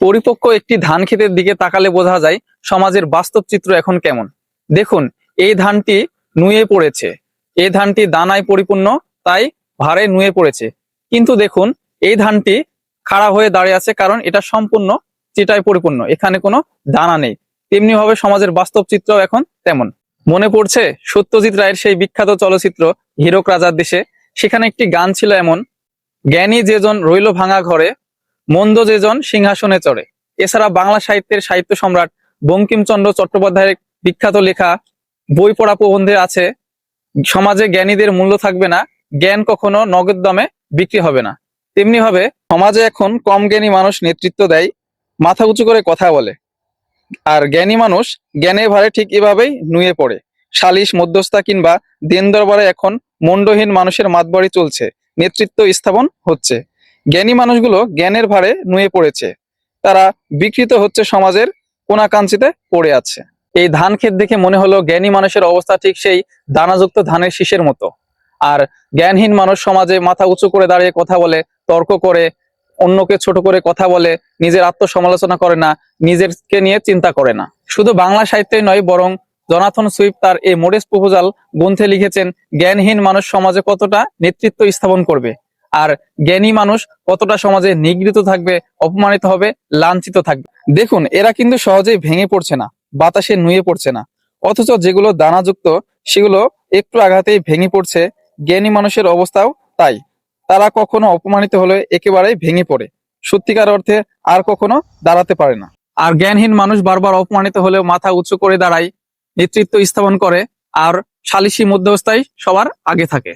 পরিপক্ক একটি ধান ক্ষেতের দিকে তাকালে বোঝা যায় সমাজের বাস্তব চিত্র এখন কেমন। দেখুন, এই ধানটি নুয়ে পড়েছে। এই ধানটি দানায় পরিপূর্ণ, তাই ভারে নুয়ে পড়েছে। কিন্তু দেখুন, এই ধানটি খাড়া হয়ে দাঁড়িয়ে আছে কারণ এটা সম্পূর্ণ চিটায় পরিপূর্ণ, এখানে কোনো দানা নেই। তেমনি ভাবে সমাজের বাস্তব চিত্র এখন তেমন। মনে পড়ছে, সত্যজিৎ রায়ের সেই বিখ্যাত চলচ্চিত্র হীরক রাজার দেশে, সেখানে একটি গান ছিল এমন, জ্ঞানী যেজন রইল ভাঙা ঘরে মন্দ যেজন সিংহাসনে চড়ে। এছাড়া বাংলা সাহিত্যের সাহিত্য সম্রাট বঙ্কিমচন্দ্র চট্টোপাধ্যায়ের বিখ্যাত লেখা বই পড়া প্রবন্ধে আছে, সমাজে জ্ঞানীদের মূল্য থাকবে না, জ্ঞান কখনো নগদ দামে বিক্রি হবে না। তেমনি ভাবে সমাজে এখন কম জ্ঞানী মানুষ নেতৃত্ব দেয়, মাথা উঁচু করে কথা বলে। আর জ্ঞানী মানুষ জ্ঞানের ভারে ঠিক এভাবেই নুয়ে পড়ে। সালিশ, মধ্যস্থা কিংবা দেন দরবারে এখন মন্ডহীন মানুষের মাতবাড়ি চলছে, নেতৃত্ব স্থাপন হচ্ছে। জ্ঞানী মানুষগুলো জ্ঞানের ভারে নুয়ে পড়েছে। তারা বিকৃত হচ্ছে সমাজের কোনাকাঞ্চিতে পড়ে আছে। এই ধান ক্ষেত দেখে মনে হলো জ্ঞানী মানুষের অবস্থা ঠিক সেই দানাযুক্ত ধানের শীষের মতো। আর জ্ঞানহীন মানুষ সমাজে মাথা উঁচু করে দাঁড়িয়ে কথা বলে, তর্ক করে, অন্যকে ছোট করে কথা বলে, নিজের আত্মসমালোচনা করে না, নিজেরকে নিয়ে চিন্তা করে না। শুধু বাংলা সাহিত্যে নয়, বরং জনাথন সুইপ তার এই মোডেস প্রপোজাল গ্রন্থে লিখেছেন, জ্ঞানহীন মানুষ সমাজে কতটা নেতৃত্ব স্থাপন করবে? আর জ্ঞানী মানুষ কতটা সমাজে নিগৃহীত থাকবে, অপমানিত হবে, লাঞ্ছিত থাকবে। দেখুন, এরা কিন্তু সহজেই ভেঙে পড়ছে না, বাতাসে নুয়ে পড়ছে না। অথচ যেগুলো দানাযুক্ত, সেগুলো একটু আঘাতেই ভেঙে পড়ছে। জ্ঞানী মানুষের অবস্থাও তাই। তারা কখনো অপমানিত হলে একেবারেই ভেঙে পড়ে। সত্যিকার অর্থে আর কখনো দাঁড়াতে পারে না। আর জ্ঞানহীন মানুষ বারবার অপমানিত হলেও মাথা উঁচু করে দাঁড়ায়, নেতৃত্ব স্থাপন করে, আর সালিসি মধ্যবস্থায় সবার আগে থাকে।